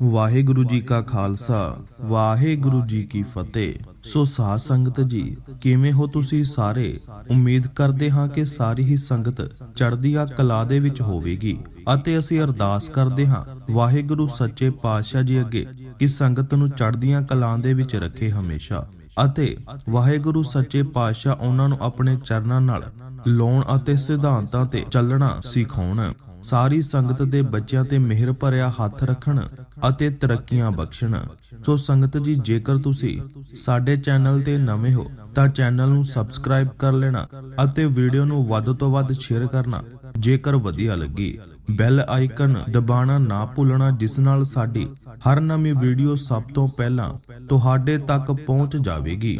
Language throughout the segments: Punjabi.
ਵਾਹਿਗੁਰੂ ਜੀ ਕਾ ਖਾਲਸਾ, ਵਾਹਿਗੁਰੂ ਜੀ ਕੀ ਫਤਿਹ। ਸੋ ਸਾਧ ਸੰਗਤ ਜੀ, ਕਿਵੇਂ ਹੋ ਤੁਸੀਂ ਸਾਰੇ? ਉਮੀਦ ਕਰਦੇ ਹਾਂ ਕਿ ਸਾਰੀ ਹੀ ਸੰਗਤ ਚੜ੍ਹਦੀਆਂ ਕਲਾ ਦੇ ਵਿੱਚ ਹੋਵੇਗੀ ਅਤੇ ਅਸੀਂ ਅਰਦਾਸ ਕਰਦੇ ਹਾਂ ਵਾਹਿਗੁਰੂ ਸੱਚੇ ਪਾਤਸ਼ਾਹ ਜੀ ਅੱਗੇ ਕਿ ਸੰਗਤ ਨੂੰ ਚੜ੍ਹਦੀਆਂ ਕਲਾ ਦੇ ਵਿੱਚ ਰੱਖੇ ਹਮੇਸ਼ਾ ਅਤੇ ਵਾਹਿਗੁਰੂ ਸੱਚੇ ਪਾਤਸ਼ਾਹ ਉਹਨਾਂ ਨੂੰ ਆਪਣੇ ਚਰਨਾਂ ਨਾਲ ਲਾਉਣ ਅਤੇ ਸਿਧਾਂਤਾਂ ਤੇ ਚੱਲਣਾ ਸਿਖਾਉਣ। ਸਾਰੀ ਸੰਗਤ ਦੇ ਬੱਚਿਆਂ ਤੇ ਮਿਹਰ ਭਰਿਆ ਹੱਥ ਰੱਖਣ ਅਤੇ ਤਰੱਕੀਆਂ ਬਖਸ਼ਣ। ਸੋ ਸੰਗਤ ਜੀ, ਜੇਕਰ ਤੁਸੀਂ ਸਾਡੇ ਚੈਨਲ ਤੇ ਨਵੇਂ ਹੋ, ਤਾਂ ਚੈਨਲ ਨੂੰ ਸਬਸਕ੍ਰਾਈਬ ਕਰ ਲੈਣਾ ਅਤੇ ਵੀਡੀਓ ਨੂੰ ਵੱਧ ਤੋਂ ਵੱਧ ਸ਼ੇਅਰ ਕਰਨਾ, ਜੇਕਰ ਵਧੀਆ ਲੱਗੀ। ਬੈਲ ਆਈਕਨ ਦਬਾਉਣਾ ਨਾ ਭੁੱਲਣਾ, ਜਿਸ ਨਾਲ ਸਾਡੀ ਹਰ ਨਵੀਂ ਵੀਡੀਓ ਸਭ ਤੋਂ ਪਹਿਲਾਂ ਤੁਹਾਡੇ ਤੱਕ ਪਹੁੰਚ ਜਾਵੇਗੀ।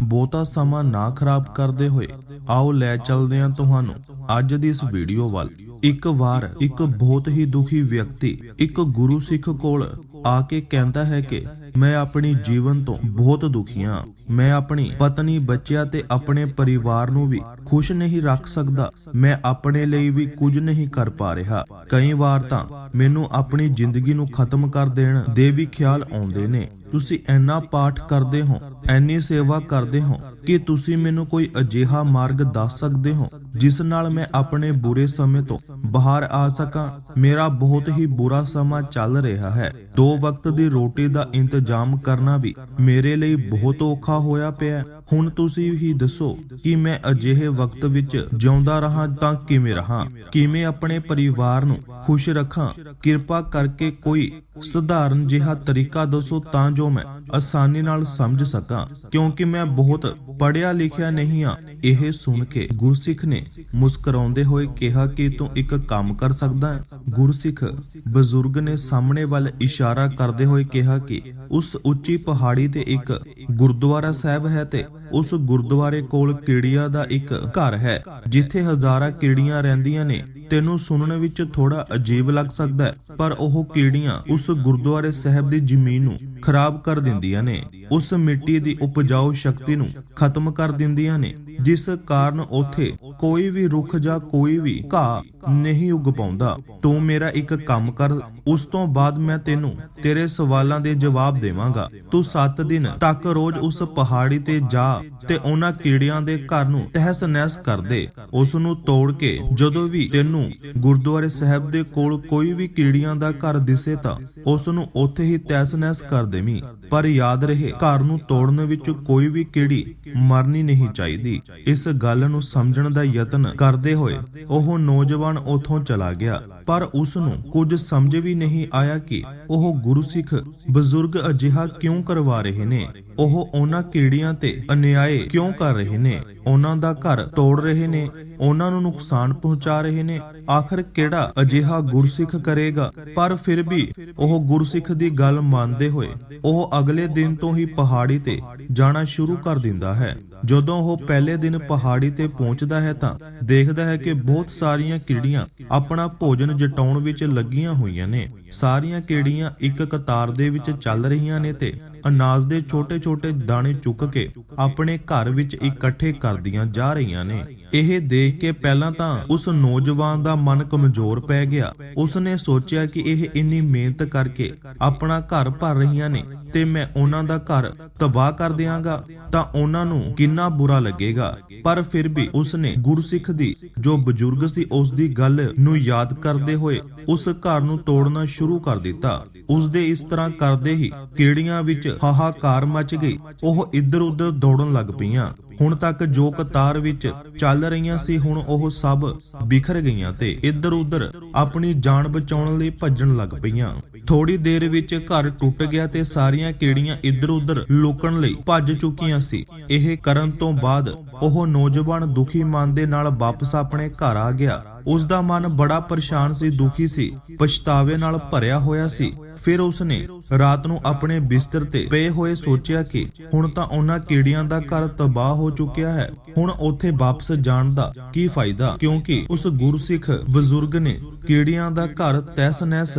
ਬਹੁਤਾ ਸਮਾਂ ਨਾ ਖਰਾਬ ਕਰਦੇ ਹੋਏ ਆਓ ਲੈ ਚੱਲਦੇ ਹਾਂ ਤੁਹਾਨੂੰ ਅੱਜ ਦੀ ਇਸ ਵੀਡੀਓ ਵੱਲ। ਇੱਕ ਵਾਰ ਇੱਕ ਬਹੁਤ ਹੀ ਦੁਖੀ ਵਿਅਕਤੀ ਇੱਕ ਗੁਰੂ ਸਿੱਖ ਕੋਲ ਆ ਕੇ ਕਹਿੰਦਾ ਹੈ ਕਿ ਮੈਂ ਆਪਣੀ ਜੀਵਨ ਤੋਂ ਬਹੁਤ ਦੁਖੀ ਹਾਂ। ਮੈਂ ਆਪਣੀ ਪਤਨੀ, ਬੱਚਿਆਂ ਤੇ ਆਪਣੇ ਪਰਿਵਾਰ ਨੂੰ ਵੀ ਖੁਸ਼ ਨਹੀਂ ਰੱਖ ਸਕਦਾ। ਮੈਂ ਆਪਣੇ ਲਈ ਵੀ ਕੁਝ ਨਹੀਂ ਕਰ ਪਾ ਰਿਹਾ। ਕਈ ਵਾਰ ਤਾਂ ਮੈਨੂੰ ਆਪਣੀ ਜ਼ਿੰਦਗੀ ਨੂੰ ਖਤਮ ਕਰ ਦੇਣ ਦੇ ਵੀ ਖਿਆਲ ਆਉਂਦੇ ਨੇ। ਤੁਸੀਂ ਇੰਨਾ ਪਾਠ ਕਰਦੇ ਹੋ ਐਨੀ ਸੇਵਾ ਕਰਦੇ ਹੋ ਕਿ ਤੁਸੀਂ ਮੈਨੂੰ ਕੋਈ ਅਜਿਹਾ ਮਾਰਗ ਦੱਸ ਸਕਦੇ ਹੋ? ਜਿਸ ਨਾਲ ਮੈਂ ਆਪਣੇ ਬੁਰੇ ਸਮੇਂ ਤੋਂ ਬਾਹਰ ਆ ਸਕਾਂ, ਮੇਰਾ ਬਹੁਤ ਹੀ ਬੁਰਾ ਸਮਾਂ ਚੱਲ ਰਿਹਾ ਹੈ। ਦੋ ਵਕਤ ਦੀ ਰੋਟੀ ਦਾ ਇੰਤਜ਼ਾਮ ਕਰਨਾ ਵੀ ਮੇਰੇ ਲਈ ਬਹੁਤ ਔਖਾ ਹੋਇਆ ਪਿਆ ਹੁਣ ਤੁਸੀਂ ਹੀ ਦੱਸੋ ਕਿ ਮੈਂ ਅਜਿਹੇ ਵਕਤ ਵਿੱਚ ਜਿਉਂਦਾ ਰਹਾ ਤਾਂ ਕਿਵੇਂ ਰਹਾ? ਕਿਵੇਂ ਆਪਣੇ ਪਰਿਵਾਰ ਨੂੰ ਖੁਸ਼ ਰੱਖਾਂ? ਕਿਰਪਾ ਕਰਕੇ ਕੋਈ ਸਧਾਰਨ ਜਿਹਾ ਤਰੀਕਾ ਦੱਸੋ ਤਾਂ ਜੋ ਮੈਂ ਆਸਾਨੀ ਨਾਲ ਸਮਝ ਸਕਾਂ। ਕਿਉਂਕਿ ਮੈਂ ਬਹੁਤ ਪੜਿਆ ਲਿਖਿਆ ਨਹੀਂ ਹਾਂ, ਇਹ ਸੁਣ ਕੇ ਗੁਰਸਿੱਖ ਨੇ ਮੁਸਕਰਾਉਂਦੇ ਹੋਏ ਕਿਹਾ ਕਿ ਤੂੰ ਇੱਕ ਕੰਮ ਕਰ ਸਕਦਾ ਹੈ। ਗੁਰਸਿੱਖ ਬਜ਼ੁਰਗ ਨੇ ਸਾਹਮਣੇ ਵੱਲ ਇਸ਼ਾਰਾ ਕਰਦੇ ਹੋਏ ਕਿਹਾ ਕਿ ਉਸ ਉੱਚੀ ਪਹਾੜੀ ਤੇ ਇੱਕ ਗੁਰਦੁਆਰਾ ਸਾਹਿਬ ਹੈ ਤੇ ਉਸ ਗੁਰਦੁਆਰੇ ਕੋਲ ਕੀੜੀਆਂ ਦਾ ਇੱਕ ਘਰ ਹੈ, ਜਿੱਥੇ ਹਜ਼ਾਰਾਂ ਕੀੜੀਆਂ ਰਹਿੰਦੀਆਂ ਨੇ। ਤੈਨੂੰ ਸੁਣਨ ਵਿੱਚ ਥੋੜਾ ਅਜੀਬ ਲੱਗ ਸਕਦਾ ਹੈ, ਪਰ ਉਹ ਕੀੜੀਆਂ ਉਸ ਗੁਰਦੁਆਰੇ ਸਾਹਿਬ ਦੀ ਜ਼ਮੀਨ ਨੂੰ ਖਰਾਬ ਕਰ ਦਿੰਦੀਆਂ ਨੇ। ਉਸ ਮਿੱਟੀ ਦੀ ਉਪਜਾਊ ਸ਼ਕਤੀ ਨੂੰ ਖਤਮ ਕਰ ਦਿੰਦੀਆਂ ਨੇ। ਜਿਸ ਕਾਰਨ ਉੱਥੇ ਕੋਈ ਵੀ ਰੁੱਖ ਜਾਂ ਕੋਈ ਵੀ ਘਾਹ ਨਹੀਂ ਉੱਗ ਪਾਉਂਦਾ। ਤੂੰ ਮੇਰਾ ਇੱਕ ਕੰਮ ਕਰ, ਉਸ ਤੋਂ ਬਾਅਦ ਮੈਂ ਤੈਨੂੰ ਤੇਰੇ ਸਵਾਲਾਂ ਦੇ ਜਵਾਬ ਦੇਵਾਂਗਾ। ਤੂੰ 7 ਦਿਨ ਤੱਕ ਰੋਜ਼ ਉਸ ਪਹਾੜੀ ਤੇ ਜਾ ਤੇ ਉਹਨਾਂ ਕੀੜਿਆਂ ਦੇ ਘਰ ਨੂੰ ਤਹਿਸ ਨਹਿਸ ਕਰ ਦੇ। ਉਸ ਨੂੰ ਤੋੜ ਕੇ ਜਦੋਂ ਵੀ ਤੈਨੂੰ ਗੁਰਦੁਆਰੇ ਸਾਹਿਬ ਦੇ ਕੋਲ ਕੋਈ ਵੀ ਕੀੜੀਆਂ ਦਾ ਘਰ ਦਿਸੇ ਤਾਂ ਉਸ ਨੂੰ ਉੱਥੇ ਹੀ ਤਹਿਸ ਨਹਿਸ ਕਰ ਦੇਵੀਂ। ਪਰ ਯਾਦ ਰਹੇ, ਘਰ ਨੂੰ ਤੋੜਨ ਵਿੱਚ ਕੋਈ ਵੀ ਕੀੜੀ ਮਰਨੀ ਨਹੀਂ ਚਾਹੀਦੀ। ਇਸ ਗੱਲ ਨੂੰ ਸਮਝਣ ਦਾ ਯਤਨ ਕਰਦੇ ਹੋਏ ਉਹ ਨੌਜਵਾਨ ਉਥੋਂ ਚਲਾ ਗਿਆ, ਪਰ ਉਸ ਨੂੰ ਕੁਝ ਸਮਝ ਵੀ ਨਹੀਂ ਆਇਆ ਕਿ ਉਹ ਗੁਰੂ ਸਿੱਖ ਬਜ਼ੁਰਗ ਅਜਿਹਾ ਕਿਉਂ ਕਰਵਾ ਰਹੇ ਨੇ? ਉਹ ਉਹਨਾਂ ਕੀੜੀਆਂ ਤੇ ਅਨਿਆਏ ਕਿਉਂ ਕਰ ਰਹੇ ਨੇ? ਉਹਨਾਂ ਦਾ ਘਰ ਤੋੜ ਰਹੇ ਨੇ? ਉਹਨਾਂ ਨੂੰ ਨੁਕਸਾਨ ਪਹੁੰਚਾ ਰਹੇ ਨੇ। ਆਖਰ ਕਿਹੜਾ ਅਜਿਹਾ ਗੁਰਸਿੱਖ ਕਰੇਗਾ? ਪਰ ਫਿਰ ਵੀ ਉਹ ਗੁਰਸਿੱਖ ਦੀ ਗੱਲ ਮੰਨਦੇ ਹੋਏ ਉਹ ਅਗਲੇ ਦਿਨ ਤੋਂ ਹੀ ਪਹਾੜੀ ਤੇ ਜਾਣਾ ਸ਼ੁਰੂ ਕਰ ਦਿੰਦਾ ਹੈ। ਜਦੋਂ ਉਹ ਪਹਿਲੇ ਦਿਨ ਪਹਾੜੀ ਤੇ ਪਹੁੰਚਦਾ ਹੈ ਤਾਂ ਦੇਖਦਾ ਹੈ ਕਿ ਬਹੁਤ ਸਾਰੀਆਂ ਕੀੜੀਆਂ ਆਪਣਾ ਭੋਜਨ ਜਟਾਉਣ ਵਿੱਚ ਲੱਗੀਆਂ ਹੋਈਆਂ ਨੇ। ਸਾਰੀਆਂ ਕੀੜੀਆਂ ਇੱਕ ਕਤਾਰ ਦੇ ਵਿੱਚ ਚੱਲ ਰਹੀਆਂ ਨੇ ਤੇ ਅਨਾਜ ਦੇ ਛੋਟੇ-ਛੋਟੇ ਦਾਣੇ ਚੁੱਕ ਕੇ ਆਪਣੇ ਘਰ ਵਿੱਚ ਇਕੱਠੇ ਕਰਦੀਆਂ ਜਾ ਰਹੀਆਂ ਨੇ। ਇਹ ਦੇਖ ਕੇ ਪਹਿਲਾਂ ਤਾਂ ਉਸ ਨੌਜਵਾਨ ਦਾ ਮਨ ਕਮਜ਼ੋਰ ਪੈ ਗਿਆ। ਉਸ ਨੇ ਸੋਚਿਆ ਕਿ ਇਹ ਇੰਨੀ ਮਿਹਨਤ ਕਰਕੇ ਆਪਣਾ ਘਰ ਭਰ ਰਹੀਆਂ ਨੇ ਤੇ ਮੈਂ ਉਹਨਾਂ ਦਾ ਘਰ ਤਬਾਹ ਕਰ ਦਿਆਂਗਾ ਤਾਂ ਉਹਨਾਂ ਨੂੰ ਕਿੰਨਾ ਬੁਰਾ ਲੱਗੇਗਾ। ਪਰ ਫਿਰ ਵੀ ਉਸ ਨੇ ਗੁਰਸਿੱਖ ਦੀ, ਜੋ ਬਜ਼ੁਰਗ ਸੀ ਉਸ ਦੀ ਗੱਲ ਨੂੰ ਯਾਦ ਕਰਦੇ ਹੋਏ ਉਸ ਘਰ ਨੂੰ ਤੋੜਨਾ ਸ਼ੁਰੂ ਕਰ ਦਿੱਤਾ। ਉਸ ਦੇ ਇਸ ਤਰ੍ਹਾਂ ਕਰਦੇ ਹੀ ਕੀੜੀਆਂ ਵਿੱਚ ਹਾਹਾਕਾਰ ਮਚ ਗਈ। ਉਹ ਇੱਧਰ ਉੱਧਰ ਦੌੜਨ ਲੱਗ ਪਈਆਂ। ਹੁਣ ਤੱਕ ਜੋ ਕਤਾਰ ਵਿੱਚ ਚੱਲ ਰਹੀਆਂ ਸੀ, ਹੁਣ ਉਹ ਸਭ ਬਿਖਰ ਗਈਆਂ ਤੇ ਇੱਧਰ ਉੱਧਰ ਆਪਣੀ ਜਾਨ ਬਚਾਉਣ ਲਈ ਭੱਜਣ ਲੱਗ ਪਈਆਂ। ਥੋੜੀ ਦੇਰ ਵਿੱਚ ਘਰ ਟੁੱਟ ਗਿਆ ਤੇ ਸਾਰੀਆਂ ਕੀੜੀਆਂ ਇੱਧਰ ਉੱਧਰ ਲੁਕਣ ਲਈ ਭੱਜ ਚੁੱਕੀਆਂ ਸੀ। ਇਹ ਕਰਨ ਤੋਂ ਬਾਅਦ ਉਹ ਨੌਜਵਾਨ ਦੁਖੀ ਮਨ ਦੇ ਨਾਲ ਵਾਪਸ ਆਪਣੇ ਘਰ ਆ ਗਿਆ। ਉਸ ਦਾ ਮਨ ਬੜਾ ਪਰੇਸ਼ਾਨ ਸੀ, ਦੁਖੀ ਸੀ, ਪਛਤਾਵੇ ਨਾਲ ਭਰਿਆ ਹੋਇਆ ਸੀ। ਫਿਰ ਉਸਨੇ ਰਾਤ ਨੂੰ ਆਪਣੇ ਬਿਸਤਰ ਤੇ ਪਏ ਹੋਏ ਸੋਚਿਆ ਕਿ ਹੁਣ ਤਾਂ ਉਹਨਾਂ ਕੀੜੀਆਂ ਦਾ ਘਰ ਤਬਾਹ ਹੋ ਚੁੱਕਿਆ ਹੈ। ਹੁਣ ਉੱਥੇ ਵਾਪਸ ਜਾਣ ਦਾ ਕੀ ਫਾਇਦਾ? ਕਿਉਂਕਿ ਉਸ ਗੁਰਸਿੱਖ ਬਜ਼ੁਰਗ ਨੇ ਕੀੜੀਆਂ ਦਾ ਘਰ ਤਹਿਸ ਨਹਿਸ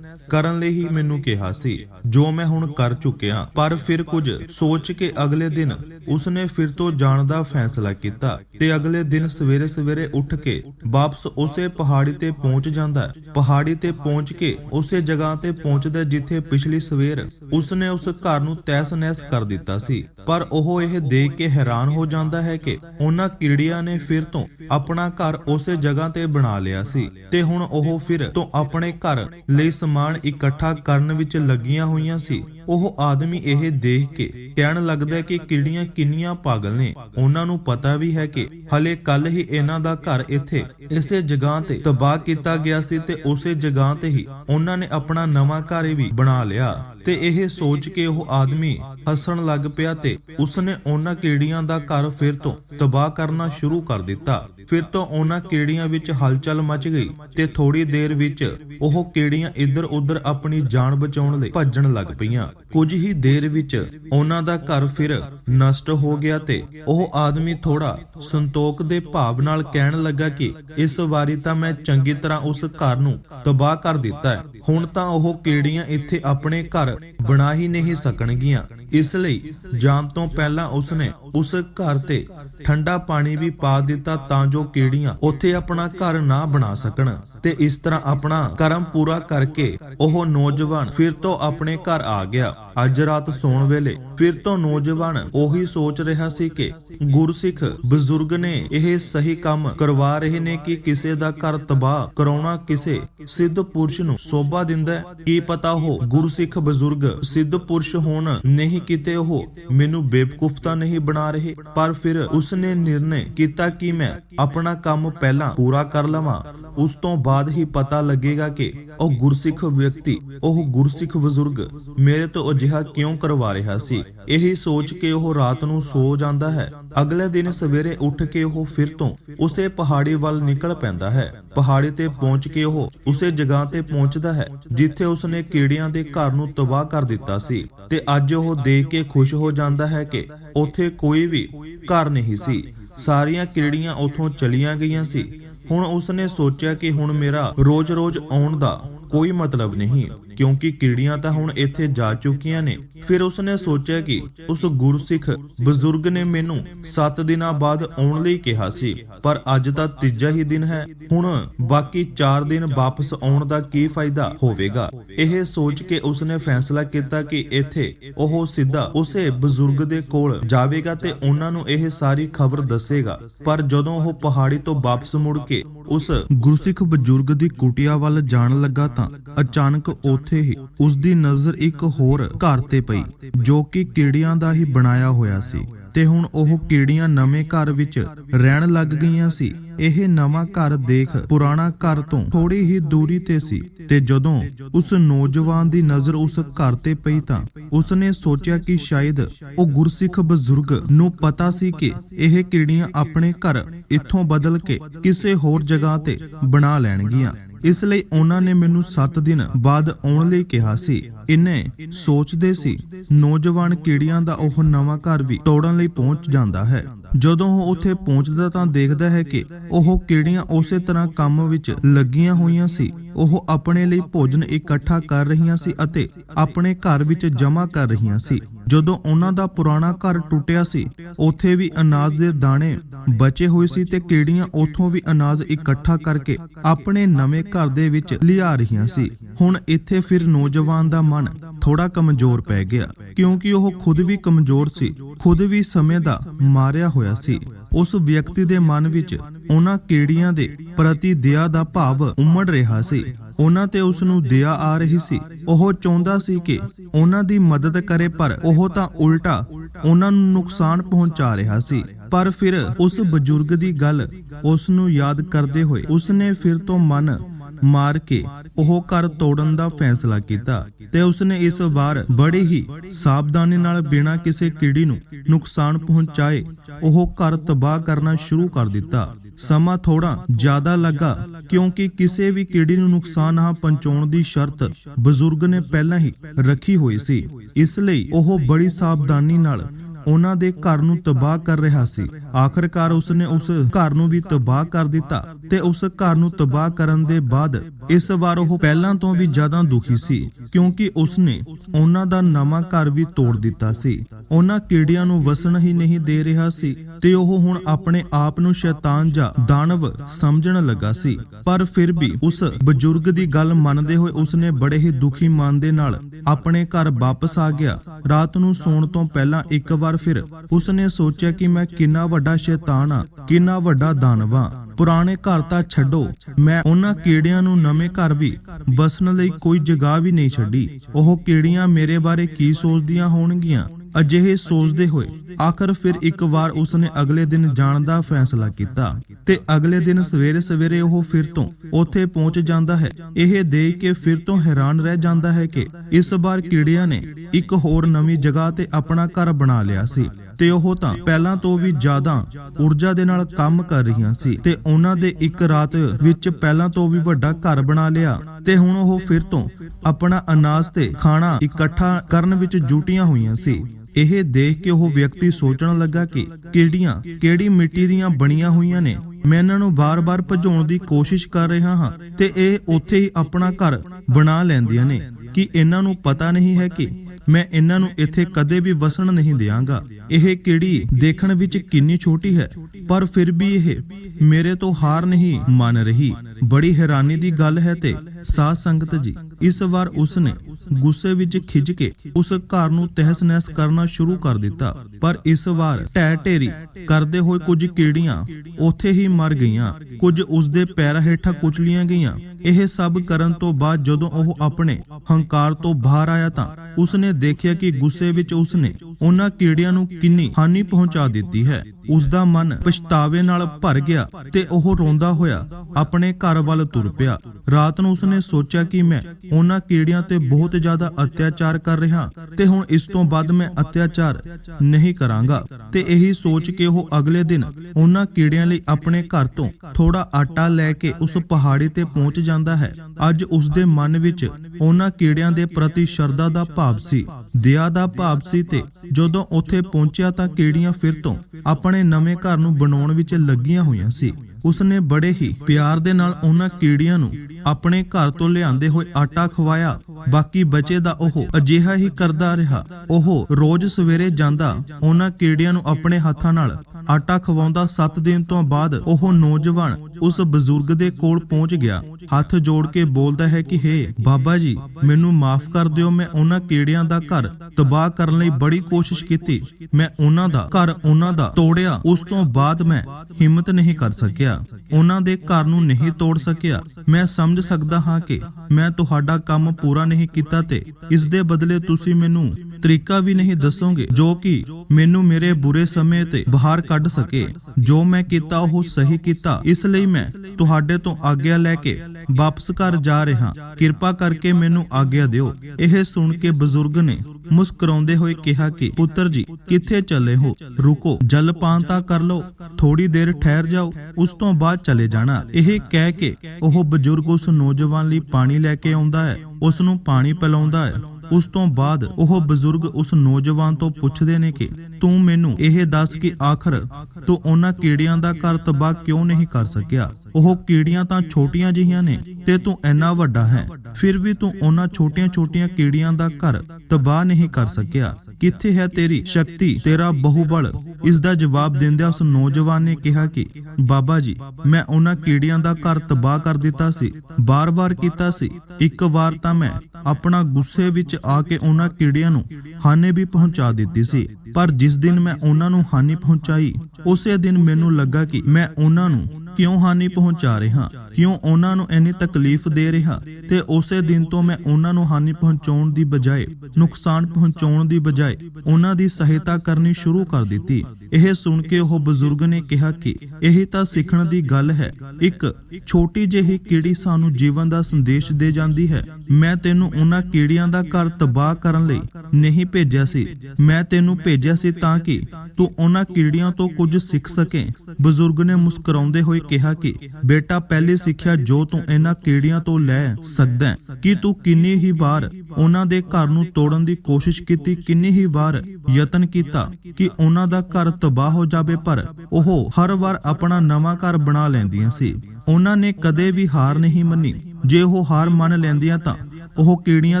ਕਰਨ ਲਈ ਹੀ ਮੈਨੂੰ ਕਿਹਾ ਸੀ। ਜੋ ਮੈਂ ਹੁਣ ਕਰ ਚੁੱਕਿਆ, ਪਰ ਫਿਰ ਕੁਝ ਸੋਚ ਕੇ ਅਗਲੇ ਦਿਨ ਉਸਨੇ ਫਿਰ ਤੋਂ ਜਾਣ ਦਾ ਫੈਸਲਾ ਕੀਤਾ ਤੇ ਅਗਲੇ ਦਿਨ ਸਵੇਰੇ ਸਵੇਰੇ ਉੱਠ ਕੇ ਵਾਪਸ ਉਸੇ ਪਹਾੜੀ ਤੇ ਪਹੁੰਚ ਜਾਂਦਾ ਪਹਾੜੀ ਤੇ ਪਹੁੰਚ ਕੇ ਉਸੇ ਜਗ੍ਹਾ ਤੇ ਪਹੁੰਚਦੇ ਜਿੱਥੇ ਪਿਛਲੀ ਸਵੇਰ ਉਸਨੇ ਉਸ ਘਰ ਨੂੰ ਤੈਸ-ਨੈਸ ਕਰ ਦਿੱਤਾ ਸੀ। ਪਰ ਉਹ ਇਹ ਦੇਖ ਕੇ ਹੈਰਾਨ ਹੋ ਜਾਂਦਾ ਹੈ ਕਿ ਉਹਨਾਂ ਕੀੜੀਆਂ ਨੇ ਫਿਰ ਤੋਂ ਆਪਣਾ ਘਰ ਉਸੇ ਜਗ੍ਹਾ ਤੇ ਬਣਾ ਲਿਆ ਸੀ ਤੇ ਹੁਣ ਉਹ ਫਿਰ ਤੋਂ ਆਪਣੇ ਘਰ ਲਈ ਸਮਾਨ ਇਕੱਠਾ ਕਰਨ ਵਿੱਚ ਲੱਗੀਆਂ ਹੋਈਆਂ ਸੀ। ਉਹ ਆਦਮੀ ਇਹ ਦੇਖ ਕੇ ਕਹਿਣ ਲੱਗਦਾ ਹੈ ਕਿ ਕੀੜੀਆਂ ਕਿੰਨੀਆਂ ਪਾਗਲ ਨੇ। ਉਹਨਾਂ ਨੂੰ ਪਤਾ ਵੀ ਹੈ ਕਿ ਹਲੇ ਕੱਲ ਹੀ ਇਹਨਾਂ ਦਾ ਘਰ ਇੱਥੇ ਇਸੇ ਜਗ੍ਹਾ ਤੇ ਤਬਾਹ ਕੀਤਾ ਗਿਆ ਸੀ ਤੇ ਉਸੇ ਜਗ੍ਹਾ ਤੇ ਹੀ ਉਹਨਾਂ ਨੇ ਆਪਣਾ ਨਵਾਂ ਘਰ ਵੀ ਬਣਾ ਲਿਆ ਤੇ ਇਹ ਸੋਚ ਕੇ ਉਹ ਆਦਮੀ ਹੱਸਣ ਲੱਗ ਪਿਆ ਤੇ ਉਸਨੇ ਉਹਨਾਂ ਕੀੜੀਆਂ ਦਾ ਘਰ ਫਿਰ ਤੋਂ ਤਬਾਹ ਕਰਨਾ ਸ਼ੁਰੂ ਕਰ ਦਿੱਤਾ। ਫਿਰ ਤੋਂ ਉਹਨਾਂ ਕੀੜੀਆਂ ਵਿੱਚ ਹਲਚਲ ਮਚ ਗਈ ਤੇ ਥੋੜੀ ਦੇਰ ਵਿੱਚ ਉਹ ਕੀੜੀਆਂ ਇੱਧਰ ਉੱਧਰ ਆਪਣੀ ਜਾਨ ਬਚਾਉਣ ਲਈ ਭੱਜਣ ਲੱਗ ਪਈਆਂ। ਕੁਝ ਹੀ ਦੇਰ ਵਿੱਚ ਉਹਨਾਂ ਦਾ ਘਰ ਫਿਰ ਨਸ਼ਟ ਹੋ ਗਿਆ ਤੇ ਉਹ ਆਦਮੀ ਥੋੜਾ ਸੰਤੋਖ ਦੇ ਭਾਵ ਨਾਲ ਕਹਿਣ ਲੱਗਾ ਕਿ ਇਸ ਵਾਰੀ ਤਾਂ ਮੈਂ ਚੰਗੀ ਤਰ੍ਹਾਂ ਉਸ ਘਰ ਨੂੰ ਤਬਾਹ ਕਰ ਦਿੱਤਾ ਹੈ। ਹੁਣ ਤਾਂ ਉਹ ਕੀੜੀਆਂ ਇੱਥੇ ਆਪਣੇ ਘਰ ਬਣਾ ਹੀ ਨਹੀਂ ਸਕਣਗੀਆਂ। ਇਸ ਲਈ ਜਾਣ ਤੋਂ ਪਹਿਲਾਂ ਉਸਨੇ ਉਸ ਘਰ ਤੇ ਠੰਡਾ ਪਾਣੀ ਵੀ ਪਾ ਦਿੱਤਾ ਤਾਂ ਜੋ ਕੀੜੀਆਂ ਉੱਥੇ ਆਪਣਾ ਘਰ ਨਾ ਬਣਾ ਸਕਣ ਤੇ ਇਸ ਤਰ੍ਹਾਂ ਆਪਣਾ ਕਰਮ ਪੂਰਾ ਕਰਕੇ ਉਹ ਨੌਜਵਾਨ ਫਿਰ ਤੋਂ ਆਪਣੇ ਘਰ ਆ ਗਿਆ। ਅੱਜ ਰਾਤ ਸੌਣ ਵੇਲੇ ਫਿਰ ਤੋਂ ਨੌਜਵਾਨ ਉਹੀ ਸੋਚ ਰਿਹਾ ਸੀ ਕਿ ਗੁਰਸਿੱਖ ਬਜ਼ੁਰਗ ਨੇ ਇਹ ਸਹੀ ਕੰਮ ਕਰਵਾ ਰਹੇ ਨੇ ਕਿ ਕਿਸੇ ਦਾ ਘਰ ਤਬਾਹ ਕਰਾਉਣਾ ਕਿਸੇ ਸਿੱਧ ਪੁਰਸ਼ ਨੂੰ ਸੋਭਾ ਦਿੰਦਾ ਹੈ। ਕੀ ਪਤਾ ਉਹ ਗੁਰਸਿੱਖ ਬਜ਼ੁਰਗ ਸਿੱਧ ਪੁਰਸ਼ ਹੋਣ, ਨਹੀਂ ਕਿਤੇ ਉਹ ਮੈਨੂੰ ਬੇਵਕੂਫ ਤਾਂ ਨਹੀਂ ਬਣਾ ਰਹੇ। ਪਰ ਫਿਰ ਉਸਨੇ ਨਿਰਣੇ ਕੀਤਾ ਕਿ ਮੈਂ ਆਪਣਾ ਕੰਮ ਪਹਿਲਾਂ ਪੂਰਾ ਕਰ ਲਵਾਂ। ਉਸ ਤੋਂ ਬਾਅਦ ਹੀ ਪਤਾ ਲੱਗੇਗਾ ਕਿ ਉਹ ਗੁਰਸਿੱਖ ਵਿਅਕਤੀ, ਉਹ ਗੁਰਸਿੱਖ ਬਜ਼ੁਰਗ ਮੇਰੇ ਤੋਂ ਅਜਿਹਾ ਕਿਉਂ ਕਰਵਾ ਰਿਹਾ ਸੀ। ਇਹੀ ਸੋਚ ਕੇ ਉਹ ਰਾਤ ਨੂੰ ਸੋ ਜਾਂਦਾ ਹੈ। ਅਗਲੇ ਦਿਨ ਸਵੇਰੇ ਉੱਠ ਕੇ ਉਹ ਫਿਰ ਤੋਂ ਉਸੇ ਪਹਾੜੀ ਵੱਲ ਨਿਕਲ ਪੈਂਦਾ ਹੈ। ਪਹਾੜੀ ਤੇ ਪਹੁੰਚ ਕੇ ਉਹ ਉਸੇ ਜਗ੍ਹਾ ਤੇ ਪਹੁੰਚਦਾ ਹੈ, ਜਿੱਥੇ ਉਸਨੇ ਕੀੜਿਆਂ ਦੇ ਘਰ ਨੂੰ ਤਬਾਹ ਕਰ ਦਿੱਤਾ ਸੀ। ਤੇ ਅੱਜ ਉਹ ਦੇਖ ਕੇ ਖੁਸ਼ ਹੋ ਜਾਂਦਾ ਹੈ ਕਿ ਉੱਥੇ ਕੋਈ ਵੀ ਘਰ ਨਹੀਂ ਸੀ। ਸਾਰੀਆਂ ਕੀੜੀਆਂ ਉੱਥੋਂ ਚਲੀਆਂ ਗਈਆਂ ਸੀ। ਹੁਣ ਉਸਨੇ ਸੋਚਿਆ ਕਿ ਹੁਣ ਮੇਰਾ ਰੋਜ਼-ਰੋਜ਼ ਆਉਣ ਦਾ ਕੋਈ ਮਤਲਬ ਨਹੀਂ, ਕਿਉਂਕਿ ਕੀੜੀਆਂ ਤਾਂ ਹੁਣ ਇੱਥੇ ਜਾ ਚੁੱਕੀਆਂ ਨੇ। ਫਿਰ ਉਸਨੇ ਸੋਚਿਆ ਕਿ ਉਸ ਗੁਰਸਿੱਖ ਬਜ਼ੁਰਗ ਨੇ ਮੈਨੂੰ 7 ਦਿਨਾਂ ਬਾਅਦ ਆਉਣ ਲਈ ਕਿਹਾ ਸੀ, ਪਰ ਅੱਜ ਤਾਂ ਤੀਜਾ ਹੀ ਦਿਨ ਹੈ। ਹੁਣ ਬਾਕੀ 4 ਦਿਨ ਵਾਪਸ ਆਉਣ ਦਾ ਕੀ ਫਾਇਦਾ ਹੋਵੇਗਾ? ਇਹ ਸੋਚ ਕੇ ਉਸਨੇ ਫੈਸਲਾ ਕੀਤਾ ਕਿ ਇੱਥੇ ਉਹ ਸਿੱਧਾ ਉਸੇ ਬਜ਼ੁਰਗ ਦੇ ਕੋਲ ਜਾਵੇਗਾ ਤੇ ਉਹਨਾਂ ਨੂੰ ਇਹ ਸਾਰੀ ਖਬਰ ਦੱਸੇਗਾ। ਪਰ ਜਦੋਂ ਉਹ ਪਹਾੜੀ ਤੋਂ ਵਾਪਸ ਮੁੜ ਕੇ ਉਸ ਗੁਰਸਿੱਖ ਬਜ਼ੁਰਗ ਦੀ ਕੁਟਿਆ ਵੱਲ ਜਾਣ ਲੱਗਾ ਤਾਂ ਅਚਾਨਕ ਉੱਥੇ ਹੀ ਉਸ ਦੀ ਨਜ਼ਰ ਇੱਕ ਹੋਰ ਘਰ ਤੇ ਪਈ, ਜੋ ਕਿ ਕੀੜੀਆਂ ਦਾ ਹੀ ਬਣਾਇਆ ਹੋਇਆ ਸੀ ਤੇ ਹੁਣ ਉਹ ਕੀੜੀਆਂ ਨਵੇਂ ਘਰ ਵਿੱਚ ਰਹਿਣ ਲੱਗ ਗਈਆਂ ਸੀ। ਇਹ ਨਵਾਂ ਘਰ ਦੇਖ ਪੁਰਾਣਾ ਘਰ ਤੋਂ ਥੋੜੀ ਹੀ ਦੂਰੀ ਤੇ ਸੀ ਤੇ ਜਦੋਂ ਉਸ ਨੌਜਵਾਨ ਦੀ ਨਜ਼ਰ ਉਸ ਘਰ ਤੇ ਪਈ ਤਾਂ ਉਸਨੇ ਸੋਚਿਆ ਕਿ ਸ਼ਾਇਦ ਉਹ ਗੁਰਸਿੱਖ ਬਜ਼ੁਰਗ ਨੂੰ ਪਤਾ ਸੀ ਕਿ ਇਹ ਕੀੜੀਆਂ ਆਪਣੇ ਘਰ ਇੱਥੋਂ ਬਦਲ ਕੇ ਕਿਸੇ ਹੋਰ ਜਗ੍ਹਾ ਤੇ ਬਣਾ ਲੈਣਗੀਆਂ। ਇਸ ਲਈ ਉਹਨਾਂ ਨੇ ਮੈਨੂੰ 7 ਦਿਨ ਬਾਅਦ ਆਉਣ ਲਈ ਕਿਹਾ ਸੀ। ਇਹਨੇ ਸੋਚਦੇ ਸੀ, ਨੌਜਵਾਨ ਕੀੜੀਆਂ ਦਾ ਉਹ ਨਵਾਂ ਘਰ ਵੀ ਤੋੜਨ ਲਈ ਪਹੁੰਚ ਜਾਂਦਾ ਹੈ। ਜਦੋਂ ਉਹ ਉੱਥੇ ਪਹੁੰਚਦਾ ਤਾਂ ਦੇਖਦਾ ਹੈ ਕਿ ਉਹ ਕੀੜੀਆਂ ਉਸੇ ਤਰ੍ਹਾਂ ਕੰਮ ਵਿੱਚ ਲੱਗੀਆਂ ਹੋਈਆਂ ਸੀ। ਉਹ ਆਪਣੇ ਲਈ ਭੋਜਨ ਇਕੱਠਾ ਕਰ ਰਹੀਆਂ ਸੀ ਅਤੇ ਆਪਣੇ ਘਰ ਵਿੱਚ ਜਮ੍ਹਾਂ ਕਰ ਰਹੀਆਂ ਸੀ। ਜਦੋਂ ਉਹਨਾਂ ਦਾ ਪੁਰਾਣਾ ਘਰ ਟੁੱਟਿਆ ਸੀ, ਉੱਥੇ ਵੀ ਅਨਾਜ ਦੇ ਦਾਣੇ ਬਚੇ ਹੋਏ ਸੀ ਤੇ ਕੀੜੀਆਂ ਉੱਥੋਂ ਵੀ ਅਨਾਜ ਇਕੱਠਾ ਕਰਕੇ ਆਪਣੇ ਨਵੇਂ ਘਰ ਦੇ ਵਿੱਚ ਲਿਆ ਰਹੀਆਂ ਸੀ। ਹੁਣ ਇੱਥੇ ਫਿਰ ਨੌਜਵਾਨ ਦਾ ਮਨ ਥੋੜਾ ਕਮਜ਼ੋਰ ਪੈ ਗਿਆ, ਕਿਉਂਕਿ ਉਹ ਖੁਦ ਵੀ ਕਮਜ਼ੋਰ ਸੀ, ਖੁਦ ਵੀ ਸਮੇਂ ਦਾ ਮਾਰਿਆ ਹੋਇਆ ਸੀ। ਉਸ ਵਿਅਕਤੀ ਦੇ ਮਨ ਵਿੱਚ ਉਹਨਾਂ ਕੀੜੀਆਂ ਦੇ ਪ੍ਰਤੀ ਦਇਆ ਦਾ ਭਾਵ ਉਮੜ ਰਿਹਾ ਸੀ। ਉਹਨਾਂ ਤੇ ਉਸ ਨੂੰ ਦਇਆ ਆ ਰਹੀ ਸੀ। ਉਹ ਚਾਹੁੰਦਾ ਸੀ ਕਿ ਉਹਨਾਂ ਦੀ ਮਦਦ ਕਰੇ, ਪਰ ਉਹ ਤਾਂ ਉਲਟਾ ਉਹਨਾਂ ਨੂੰ ਨੁਕਸਾਨ ਪਹੁੰਚਾ ਰਿਹਾ ਸੀ। ਪਰ ਫਿਰ ਉਸ ਬਜ਼ੁਰਗ ਦੀ ਗੱਲ ਉਸ ਨੂੰ ਯਾਦ ਕਰਦੇ ਹੋਏ ਉਸਨੇ ਫਿਰ ਤੋਂ ਮਨ ਮਾਰ ਕੇ ਉਹ ਘਰ ਤੋੜਨ ਦਾ ਫੈਸਲਾ ਕੀਤਾ ਤੇ ਉਸਨੇ ਇਸ ਵਾਰ ਬੜੇ ਹੀ ਸਾਵਧਾਨੀ ਨਾਲ ਬਿਨਾਂ ਕਿਸੇ ਕੀੜੀ ਨੂੰ ਨੁਕਸਾਨ ਪਹੁੰਚਾਏ, ਉਹ ਘਰ ਤਬਾਹ ਕਰਨਾ ਸ਼ੁਰੂ ਕਰ ਦਿੱਤਾ। ਸਮਾਂ ਥੋੜਾ ਜ਼ਿਆਦਾ ਲੱਗਾ ਕਿਉਂਕਿ ਕਿਸੇ ਵੀ ਕੀੜੀ ਨੂੰ ਨੁਕਸਾਨ ਨਾ ਪਹੁੰਚਾਉਣ ਦੀ ਸ਼ਰਤ ਬਜ਼ੁਰਗ ਨੇ ਪਹਿਲਾਂ ਹੀ ਰੱਖੀ ਹੋਈ ਸੀ। ਇਸ ਲਈ ਉਹ ਬੜੀ ਸਾਵਧਾਨੀ ਨਾਲ ਉਹਨਾਂ ਦੇ ਘਰ ਨੂੰ ਤਬਾਹ ਕਰ ਰਿਹਾ ਸੀ। ਆਖਰਕਾਰ ਉਸਨੇ ਉਸ ਘਰ ਨੂੰ ਵੀ ਤਬਾਹ ਕਰ ਦਿੱਤਾ ਤੇ ਉਸ ਘਰ ਨੂੰ ਤਬਾਹ ਕਰਨ ਦੇ ਬਾਅਦ ਇਸ ਵਾਰ ਉਹ ਪਹਿਲਾਂ ਤੋਂ ਵੀ ਜ਼ਿਆਦਾ ਦੁਖੀ ਸੀ, ਕਿਉਂਕਿ ਉਸਨੇ ਉਹਨਾਂ ਦਾ ਨਵਾਂ ਘਰ ਵੀ ਤੋੜ ਦਿੱਤਾ ਸੀ। ਉਹਨਾਂ ਕੀੜਿਆਂ ਨੂੰ ਵਸਣ ਹੀ ਨਹੀਂ ਦੇ ਰਿਹਾ ਸੀ ਤੇ ਉਹ ਹੁਣ ਆਪਣੇ ਆਪ ਨੂੰ ਸ਼ੈਤਾਨ ਜਾਂ ਦਾਨਵ ਸਮਝਣ ਲੱਗਾ ਸੀ। ਪਰ ਫਿਰ ਵੀ ਉਸ ਬਜ਼ੁਰਗ ਦੀ ਗੱਲ ਮੰਨਦੇ ਹੋਏ ਉਸਨੇ ਬੜੇ ਹੀ ਦੁਖੀ ਮਨ ਦੇ ਨਾਲ ਆਪਣੇ ਘਰ ਵਾਪਸ ਆ ਗਿਆ। ਰਾਤ ਨੂੰ ਸੌਣ ਤੋਂ ਪਹਿਲਾਂ ਇੱਕ ਵਾਰ ਫਿਰ ਉਸਨੇ ਸੋਚਿਆ ਕਿ ਮੈਂ ਕਿੰਨਾ ਵੱਡਾ ਸ਼ੈਤਾਨ ਆ, ਕਿੰਨਾ ਵੱਡਾ ਦਾਨਵ ਆ। ਪੁਰਾਣੇ ਘਰ ਤਾਂ ਛੱਡੋ, ਮੈਂ ਉਹਨਾਂ ਕੀੜਿਆਂ ਨੂੰ ਨਵੇਂ ਘਰ ਵੀ ਬਸਣ ਲਈ ਕੋਈ ਜਗ੍ਹਾ ਵੀ ਨਹੀਂ ਛੱਡੀ। ਉਹ ਕੀੜੀਆਂ ਮੇਰੇ ਬਾਰੇ ਕੀ ਸੋਚਦੀਆਂ ਹੋਣਗੀਆਂ? ਅਜਿਹੇ ਸੋਚਦੇ ਹੋਏ ਆਖਰ ਫਿਰ ਇੱਕ ਵਾਰ ਉਸਨੇ ਅਗਲੇ ਦਿਨ ਜਾਣ ਦਾ ਫੈਸਲਾ ਕੀਤਾ ਤੇ ਅਗਲੇ ਦਿਨ ਸਵੇਰੇ ਸਵੇਰੇ ਉਹ ਫਿਰ ਤੋਂ ਉੱਥੇ ਪਹੁੰਚ ਜਾਂਦਾ ਹੈ। ਇਹ ਦੇਖ ਕੇ ਫਿਰ ਤੋਂ ਹੈਰਾਨ ਰਹਿ ਜਾਂਦਾ ਹੈ ਕਿ ਇਸ ਵਾਰ ਕੀੜਿਆਂ ਨੇ ਇੱਕ ਹੋਰ ਨਵੀਂ ਜਗ੍ਹਾ ਤੇ ਆਪਣਾ ਘਰ ਬਣਾ ਲਿਆ ਸੀ ਤੇ ਉਹ ਤਾਂ ਪਹਿਲਾਂ ਤੋਂ ਵੀ ਜ਼ਿਆਦਾ ਊਰਜਾ ਦੇ ਨਾਲ ਕੰਮ ਕਰ ਰਹੀਆਂ ਸੀ ਤੇ ਉਹਨਾਂ ਦੇ ਇੱਕ ਰਾਤ ਵਿੱਚ ਪਹਿਲਾਂ ਤੋਂ ਵੀ ਵੱਡਾ ਘਰ ਬਣਾ ਲਿਆ ਤੇ ਹੁਣ ਉਹ ਫਿਰ ਤੋਂ ਆਪਣਾ ਅਨਾਜ ਤੇ ਖਾਣਾ ਇਕੱਠਾ ਕਰਨ ਵਿੱਚ ਜੁਟੀਆਂ ਹੋਈਆਂ ਸੀ। ਇਹ ਦੇਖ ਕੇ ਉਹ ਵਿਅਕਤੀ ਸੋਚਣ ਲੱਗਾ ਕਿ ਕਿਹੜੀਆਂ, ਕਿਹੜੀ ਮਿੱਟੀ ਦੀਆਂ ਬਣੀਆਂ ਹੋਈਆਂ ਨੇ। ਮੈਂ ਇਹਨਾਂ ਨੂੰ ਬਾਰ-ਬਾਰ ਭਜਾਉਣ ਦੀ ਕੋਸ਼ਿਸ਼ ਕਰ ਰਿਹਾ ਹਾਂ ਤੇ ਇਹ ਉੱਥੇ ਹੀ ਆਪਣਾ ਘਰ ਬਣਾ ਲੈਂਦੀਆਂ ਨੇ। ਕਿ ਇਹਨਾਂ ਨੂੰ ਪਤਾ ਨਹੀਂ ਹੈ ਕਿ ਮੈਂ ਇਹਨਾਂ ਨੂੰ ਇੱਥੇ ਕਦੇ ਵੀ ਵਸਣ ਨਹੀਂ ਦਿਆਂਗਾ। ਇਹ ਕਿਹੜੀ ਦੇਖਣ ਵਿੱਚ ਕਿੰਨੀ ਛੋਟੀ ਹੈ, ਪਰ ਫਿਰ ਵੀ ਇਹ ਮੇਰੇ ਤੋਂ ਹਾਰ ਨਹੀਂ ਮੰਨ ਰਹੀ। ਬੜੀ ਹੈਰਾਨੀ ਦੀ ਗੱਲ ਹੈ ਤੇ ਸਾਧ ਸੰਗਤ ਜੀ। ਇਸ ਵਾਰ ਉਸਨੇ ਗੁੱਸੇ ਵਿੱਚ ਖਿੱਚ ਕੇ ਉਸ ਘਰ ਨੂੰ ਤਹਿਸ-ਨਹਿਸ ਕਰਨਾ ਸ਼ੁਰੂ ਕਰ ਦਿੱਤਾ। ਪਰ ਇਸ ਵਾਰ ਢਹਿ ਢੇਰੀ ਕਰਦੇ ਹੋਏ ਕੁਝ ਕੀੜੀਆਂ ਉੱਥੇ ਹੀ ਮਰ ਗਈਆਂ। ਕੁਝ ਉਸ ਦੇ ਪੈਰਾਂ ਹੇਠਾਂ ਕੁਚਲੀਆਂ ਗਈਆਂ। ਇਹ ਸਭ ਕਰਨ ਤੋਂ ਬਾਅਦ ਜਦੋਂ ਉਹ ਆਪਣੇ ਹੰਕਾਰ ਤੋਂ ਬਾਹਰ ਆਇਆ ਤਾਂ ਉਸਨੇ ਦੇਖਿਆ ਕਿ ਗੁੱਸੇ ਵਿੱਚ ਉਸਨੇ ਉਹਨਾਂ ਕੀੜਿਆਂ ਨੂੰ ਕਿੰਨੀ ਹਾਨੀ ਪਹੁੰਚਾ ਦਿੱਤੀ ਹੈ। ਉਸ ਦਾ ਮਨ ਪਛਤਾਵੇ ਨਾਲ ਭਰ ਗਿਆ ਤੇ ਉਹ ਰੋਂਦਾ ਹੋਇਆ ਆਪਣੇ ਘਰ ਵੱਲ ਤੁਰ ਪਿਆ। ਰਾਤ ਨੂੰ ਉਸਨੇ ਸੋਚਿਆ ਕਿ ਮੈਂ ਉਹਨਾਂ ਕੀੜਿਆਂ ਤੇ ਬਹੁਤ ਜ਼ਿਆਦਾ ਅਤਿਆਚਾਰ ਕਰ ਰਿਹਾ ਤੇ ਹੁਣ ਇਸ ਤੋਂ ਬਾਅਦ ਮੈਂ ਅਤਿਆਚਾਰ ਨਹੀਂ ਕਰਾਂਗਾ। ਤੇ ਇਹੀ ਸੋਚ ਕੇ ਉਹ ਅਗਲੇ ਦਿਨ ਉਹਨਾਂ ਕੀੜਿਆਂ ਲਈ ਆਪਣੇ ਘਰ ਤੋਂ ਥੋੜਾ ਆਟਾ ਲੈ ਕੇ ਉਸ ਪਹਾੜੀ ਤੇ ਪਹੁੰਚ ਜਾਂਦਾ ਹੈ। ਅੱਜ ਉਸ ਦੇ ਮਨ ਵਿੱਚ ਉਹਨਾਂ ਕੀੜਿਆਂ ਦੇ ਪ੍ਰਤੀ ਸ਼ਰਧਾ ਦਾ ਭਾਵ ਸੀ, ਦਇਆ ਦਾ ਭਾਵ ਸੀ ਤੇ ਜਦੋਂ ਉੱਥੇ ਪਹੁੰਚਿਆ ਤਾਂ ਕੀੜੀਆਂ ਫਿਰ ਤੋਂ ਆਪਣੇ ਨਵੇਂ ਘਰ ਨੂੰ ਬਣਾਉਣ ਵਿੱਚ ਲੱਗੀਆਂ ਹੋਈਆਂ ਸੀ। ਉਸਨੇ ਬੜੇ ਹੀ ਪਿਆਰ ਦੇ ਨਾਲ ਉਹਨਾਂ ਕੀੜੀਆਂ ਨੂੰ ਆਪਣੇ ਘਰ ਤੋਂ ਲਿਆਂਦੇ ਹੋਏ ਆਟਾ ਖਵਾਇਆ, ਬਾਕੀ ਬਚੇ ਦਾ ਉਹ ਅਜਿਹਾ ਹੀ ਕਰਦਾ ਰਿਹਾ। ਉਹ ਰੋਜ਼ ਸਵੇਰੇ ਜਾਂਦਾ, ਉਹਨਾਂ ਕੀੜੀਆਂ ਨੂੰ ਆਪਣੇ ਹੱਥਾਂ ਨਾਲ ਆਟਾ ਖਵਾਉਂਦਾ 7 ਦਿਨ ਤੋਂ ਬਾਅਦ ਉਹ ਨੌਜਵਾਨ ਉਸ ਬਜ਼ੁਰਗ ਦੇ ਕੋਲ ਪਹੁੰਚ ਗਿਆ। ਹੱਥ ਜੋੜ ਕੇ ਬੋਲਦਾ ਹੈ ਕਿ, ਹੇ ਬਾਬਾ ਜੀ, ਮੈਨੂੰ ਮਾਫ ਕਰ ਦਿਓ, ਮੈਂ ਉਹਨਾਂ ਕੀੜਿਆਂ ਦਾ ਘਰ ਤਬਾਹ ਕਰਨ ਲਈ ਬੜੀ ਕੋਸ਼ਿਸ਼ ਕੀਤੀ। ਮੈਂ ਉਹਨਾਂ ਦਾ ਘਰ ਉਹਨਾਂ ਦਾ ਤੋੜਿਆ। ਉਸ ਤੋਂ ਬਾਅਦ ਮੈਂ ਹਿੰਮਤ ਨਹੀਂ ਕਰ ਸਕਿਆ। ਉਹਨਾਂ ਦੇ ਘਰ ਨੂੰ ਨਹੀਂ ਤੋੜ ਸਕਿਆ। ਮੈਂ ਸਮਝ ਸਕਦਾ ਹਾਂ ਕਿ ਮੈਂ ਤੁਹਾਡਾ ਕੰਮ ਪੂਰਾ ਨਹੀਂ ਕੀਤਾ ਤੇ ਇਸ ਦੇ ਬਦਲੇ ਤੁਸੀਂ ਮੈਨੂੰ ਤਰੀਕਾ ਵੀ ਨਹੀਂ ਦੱਸੋਗੇ ਜੋ ਕਿ ਮੈਨੂੰ ਮੇਰੇ ਬੁਰੇ ਸਮੇਂ ਤੇ ਬਾਹਰ ਕੱਢ ਸਕੇ। ਜੋ ਮੈਂ ਕੀਤਾ ਉਹ ਸਹੀ ਕੀਤਾ। ਇਸ ਲਈ ਮੈਂ ਤੁਹਾਡੇ ਤੋਂ ਆਗਿਆ ਲੈ ਕੇ ਵਾਪਸ ਘਰ ਜਾ ਰਿਹਾ। ਕਿਰਪਾ ਕਰਕੇ ਮੈਨੂੰ ਆਗਿਆ ਦਿਓ। ਇਹ ਸੁਣ ਕੇ ਬਜ਼ੁਰਗ ਨੇ ਮੁਸਕਰਾਉਂਦੇ ਹੋਏ ਕਿਹਾ ਕਿ, ਪੁੱਤਰ ਜੀ, ਕਿੱਥੇ ਚੱਲੇ ਹੋ? ਰੁਕੋ ਜਲਪਾਨ ਤਾਂ ਕਰ ਲਓ। ਥੋੜੀ ਦੇਰ ਠਹਿਰ ਜਾਓ। ਉਸ ਤੋਂ ਬਾਅਦ ਚਲੇ ਜਾਣਾ। ਇਹ ਕਹਿ ਕੇ ਉਹ ਬਜ਼ੁਰਗ ਉਸ ਨੌਜਵਾਨ ਲਈ ਪਾਣੀ ਲੈ ਕੇ ਆਉਂਦਾ ਹੈ। ਉਸ ਨੂੰ ਪਾਣੀ ਪਿਲਾਉਂਦਾ ਹੈ। ਉਸ ਤੋਂ ਬਾਅਦ ਉਹ ਬਜ਼ੁਰਗ ਉਸ ਨੌਜਵਾਨ ਤੋਂ ਪੁੱਛਦੇ ਨੇ ਕਿ ਤੂੰ ਮੈਨੂੰ ਇਹ ਦੱਸ ਕਿ ਆਖਰ ਤੂੰ ਉਹਨਾਂ ਕੀੜਿਆਂ ਦਾ ਘਰ ਤਬਾਹ ਕਿਉਂ ਨਹੀਂ ਕਰ ਸਕਿਆ? ਉਹ ਕੀੜੀਆਂ ਤਾਂ ਛੋਟੀਆਂ ਜਿਹੀਆਂ ਨੇ ਤੇ ਤੂੰ ਇੰਨਾ ਵੱਡਾ ਹੈ। ਫਿਰ ਵੀ ਤੂੰ ਉਹਨਾਂ ਛੋਟੀਆਂ-ਛੋਟੀਆਂ ਕੀੜੀਆਂ ਦਾ ਘਰ ਤਬਾਹ ਨਹੀਂ ਕਰ ਸਕਿਆ। ਕਿੱਥੇ ਹੈ ਤੇਰੀ ਸ਼ਕਤੀ? ਤੇਰਾ ਬਹੁਬਲ। ਇਸ ਦਾ ਜਵਾਬ ਦਿੰਦਿਆਂ ਉਸ ਨੌਜਵਾਨ ਨੇ ਕਿਹਾ ਕਿ, ਬਾਬਾ ਜੀ, ਮੈਂ ਉਹਨਾਂ ਕੀੜੀਆਂ ਦਾ ਘਰ ਤਬਾਹ ਕਰ ਦਿੱਤਾ ਸੀ, ਬਾਰ-ਬਾਰ ਕੀਤਾ ਸੀ। ਇੱਕ ਵਾਰ ਤਾਂ ਮੈਂ ਆਪਣਾ ਗੁੱਸੇ ਵਿੱਚ ਆ ਕੇ ਉਹਨਾਂ ਕੀੜਿਆਂ ਨੂੰ ਹਾਨੀ ਵੀ ਪਹੁੰਚਾ ਦਿੱਤੀ ਸੀ, ਪਰ ਜਿਸ ਦਿਨ ਮੈਂ ਉਹਨਾਂ ਨੂੰ ਹਾਨੀ ਪਹੁੰਚਾਈ, ਉਸੇ ਦਿਨ ਮੈਨੂੰ ਲੱਗਾ ਕਿ ਮੈਂ ਉਹਨਾਂ ਨੂੰ ਕਿਉਂ ਹਾਨੀ ਪਹੁੰਚਾ ਰਿਹਾ। ਕਿਉਂ ਉਹਨਾਂ ਨੂੰ ਇੰਨੀ ਤਕਲੀਫ ਦੇ ਰਿਹਾ ਤੇ ਉਸੇ ਦਿਨ ਤੋਂ ਮੈਂ ਉਹਨਾਂ ਨੂੰ ਹਾਨੀ ਪਹੁੰਚਾਉਣ ਦੀ ਬਜਾਏ, ਨੁਕਸਾਨ ਪਹੁੰਚਾਉਣ ਦੀ ਬਜਾਏ ਉਹਨਾਂ ਦੀ ਸਹਾਇਤਾ ਕਰਨੀ ਸ਼ੁਰੂ ਕਰ ਦਿੱਤੀ। ਇਹ ਸੁਣ ਕੇ ਉਹ ਬਜ਼ੁਰਗ ਨੇ ਕਿਹਾ ਕਿ ਇਹ ਤਾਂ ਸਿੱਖਣ ਦੀ ਗੱਲ ਹੈ। ਇੱਕ ਛੋਟੀ ਜਿਹੀ ਕੀੜੀ ਸਾਨੂੰ ਜੀਵਨ ਦਾ ਸੰਦੇਸ਼ ਦੇ ਜਾਂਦੀ ਹੈ। ਮੈਂ ਤੈਨੂੰ ਉਹਨਾਂ ਕੀੜੀਆਂ ਦਾ ਘਰ ਤਬਾਹ ਕਰਨ ਲਈ ਨਹੀਂ ਭੇਜਿਆ ਸੀ। ਮੈਂ ਤੈਨੂੰ ਭੇਜਿਆ ਸੀ ਤਾਂ ਕਿ ਤੂੰ ਉਹਨਾਂ ਕੀੜੀਆਂ ਤੋਂ ਕੁਝ ਸਿੱਖ ਸਕੇ। ਬਜ਼ੁਰਗ ਨੇ ਮੁਸਕਰਾਉਂਦੇ ਹੋਏ ਕਿਹਾ ਕਿ, ਬੇਟਾ, ਪਹਿਲੀ ਸਿੱਖਿਆ ਜੋ ਤੂੰ ਇਹਨਾਂ ਕੀੜੀਆਂ ਤੋਂ ਲੈ ਸਕਦਾ ਹੈ। ਕਿ ਤੂੰ ਕਿੰਨੀ ਹੀ ਵਾਰ ਉਹਨਾਂ ਦੇ ਘਰ ਨੂੰ ਤੋੜਨ ਦੀ ਕੋਸ਼ਿਸ਼ ਕੀਤੀ, ਕਿੰਨੀ ਹੀ ਵਾਰ ਯਤਨ ਕੀਤਾ ਕਿ ਉਹਨਾਂ ਦਾ ਘਰ ਤਬਾਹ ਹੋ ਜਾਵੇ, ਪਰ ਉਹ ਹਰ ਵਾਰ ਆਪਣਾ ਨਵਾਂ ਘਰ ਬਣਾ ਲੈਂਦੀਆਂ ਸੀ। ਉਹਨਾਂ ਨੇ ਕਦੇ ਵੀ ਹਾਰ ਨਹੀਂ ਮੰਨੀ। ਜੇ ਉਹ ਹਾਰ ਮੰਨ ਲੈਂਦੀਆਂ ਤਾਂ ਉਹ ਕੀੜੀਆਂ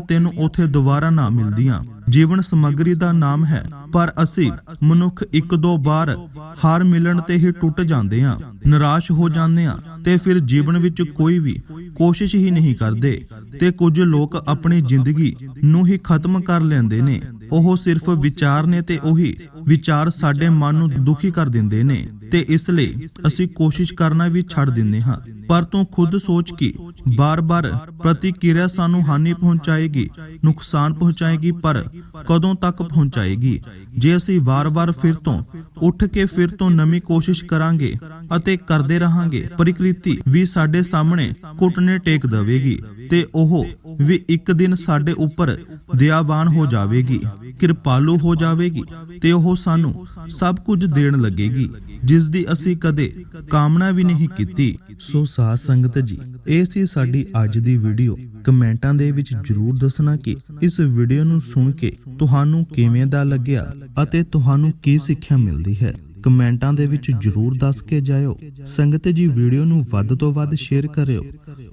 ਤੈਨੂੰ ਉੱਥੇ ਦੁਬਾਰਾ ਨਾ ਮਿਲਦੀਆਂ। ਜੀਵਨ ਸਮੱਗਰੀ ਦਾ ਨਾਮ ਹੈ, ਪਰ ਅਸੀਂ ਮਨੁੱਖ ਇੱਕ ਦੋ ਵਾਰ ਹਾਰ ਮਿਲਣ ਤੇ ਹੀ ਟੁੱਟ ਜਾਂਦੇ ਹਾਂ, ਨਿਰਾਸ਼ ਹੋ ਜਾਂਦੇ ਹਾਂ ਤੇ ਫਿਰ ਜੀਵਨ ਵਿੱਚ ਕੋਈ ਵੀ ਕੋਸ਼ਿਸ਼ ਹੀ ਨਹੀਂ ਕਰਦੇ ਤੇ ਕੁਝ ਲੋਕ ਆਪਣੀ ਜ਼ਿੰਦਗੀ ਨੂੰ ਹੀ ਖਤਮ ਕਰ ਲੈਂਦੇ ਨੇ। ਉਹ ਸਿਰਫ ਵਿਚਾਰ ਨੇ ਤੇ ਉਹੀ ਵਿਚਾਰ ਸਾਡੇ ਮਨ ਨੂੰ ਦੁਖੀ ਕਰ ਦਿੰਦੇ ਨੇ। ਤੇ ਇਸ ਲਈ ਅਸੀਂ ਕੋਸ਼ਿਸ਼ ਕਰਨਾ ਵੀ ਛੱਡ ਦਿੰਦੇ ਹਾਂ। ਪਰ ਤੂੰ ਖੁਦ ਸੋਚ ਕਿ ਬਾਰ-ਬਾਰ ਪ੍ਰਤੀਕਿਰਿਆ ਸਾਨੂੰ ਹਾਨੀ ਪਹੁੰਚਾਏਗੀ, ਨੁਕਸਾਨ ਪਹੁੰਚਾਏਗੀ, ਪਰ ਕਦੋਂ ਤੱਕ ਪਹੁੰਚਾਏਗੀ? ਜੇ ਅਸੀਂ ਵਾਰ-ਵਾਰ ਫਿਰ ਤੋਂ ਉੱਠ ਕੇ ਫਿਰ ਤੋਂ ਨਵੀਂ ਕੋਸ਼ਿਸ਼ ਕਰਾਂਗੇ ਅਤੇ ਕਰਦੇ ਰਹਾਂਗੇ, ਪ੍ਰਕਿਰਤੀ ਵੀ ਸਾਡੇ ਸਾਹਮਣੇ ਘੁਟਨੇ ਟੇਕ ਦੇਵੇਗੀ। ਤੇ ਉਹ ਵੀ ਇੱਕ ਦਿਨ ਸਾਡੇ ਉੱਪਰ ਦਇਆਵਾਨ ਹੋ ਜਾਵੇਗੀ, ਕਿਰਪਾਲੂ ਹੋ ਜਾਵੇਗੀ ਤੇ ਉਹ ਸਾਨੂੰ ਸਭ ਕੁਝ ਦੇਣ ਲੱਗੇਗੀ, ਜਿਸ ਦੀ ਅਸੀਂ ਕਦੇ ਕਾਮਨਾ ਵੀ ਨਹੀਂ ਕੀਤੀ। ਸੋ ਸਾਧ ਸੰਗਤ ਜੀ, ਇਹ ਸੀ ਸਾਡੀ ਅੱਜ ਦੀ ਵੀਡੀਓ। ਕਮੈਂਟਾਂ ਦੇ ਵਿੱਚ ਜਰੂਰ ਦੱਸਣਾ ਕਿ ਇਸ ਵੀਡੀਓ ਨੂੰ ਸੁਣ ਕੇ ਤੁਹਾਨੂੰ ਕਿਵੇਂ ਦਾ ਲੱਗਿਆ ਅਤੇ ਤੁਹਾਨੂੰ ਕੀ ਸਿੱਖਿਆ ਮਿਲਦੀ ਹੈ। ਕਮੈਂਟਾਂ ਦੇ ਵਿੱਚ ਜਰੂਰ ਦੱਸ ਕੇ ਜਾਇਓ। ਸੰਗਤ ਜੀ ਵੀਡੀਓ ਨੂੰ ਵੱਧ ਤੋਂ ਵੱਧ ਸ਼ੇਅਰ ਕਰਿਓ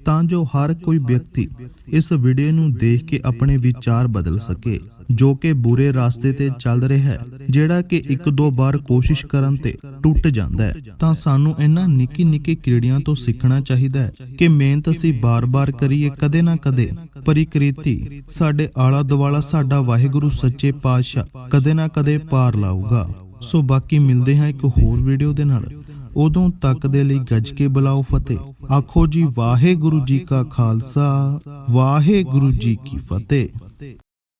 ਤਾਂ ਜੋ ਹਰ ਕੋਈ ਵਿਅਕਤੀ ਇਸ ਵੀਡੀਓ ਨੂੰ ਦੇਖ ਕੇ ਆਪਣੇ ਵਿਚਾਰ ਬਦਲ ਸਕੇ, ਜੋ ਕਿ ਬੁਰੇ ਰਸਤੇ ਤੇ ਚੱਲ ਰਿਹਾ ਹੈ, ਜਿਹੜਾ ਕਿ ਇੱਕ ਦੋ ਵਾਰ ਕੋਸ਼ਿਸ਼ ਕਰਨ ਤੇ ਟੁੱਟ ਜਾਂਦਾ ਹੈ। ਤਾਂ ਸਾਨੂੰ ਇਹਨਾਂ ਨਿੱਕੀ ਨਿੱਕੀ ਕੀੜੀਆਂ ਤੋਂ ਸਿੱਖਣਾ ਚਾਹੀਦਾ ਹੈ ਕਿ ਮਿਹਨਤ ਅਸੀਂ ਬਾਰ-ਬਾਰ ਕਰੀਏ, ਕਦੇ ਨਾ ਕਦੇ ਪਰਿਕ੍ਰਿਤੀ ਸਾਡੇ ਆਲਾ ਦੁਆਲਾ ਸਾਡਾ ਵਾਹਿਗੁਰੂ, ਸੱਚੇ ਪਾਤਸ਼ਾਹ ਕਦੇ ਨਾ ਕਦੇ ਪਾਰ ਲਾਊਗਾ। ਸੋ ਬਾਕੀ ਮਿਲਦੇ ਹਾਂ ਇੱਕ ਹੋਰ ਵੀਡੀਓ ਦੇ ਨਾਲ। ਉਦੋਂ ਤੱਕ ਦੇ ਲਈ ਗੱਜ ਕੇ ਬੁਲਾਓ ਫਤਿਹ। ਆਖੋ ਜੀ ਵਾਹਿਗੁਰੂ ਜੀ ਕਾ ਖਾਲਸਾ, ਵਾਹਿਗੁਰੂ ਜੀ ਕੀ ਫਤਿਹ।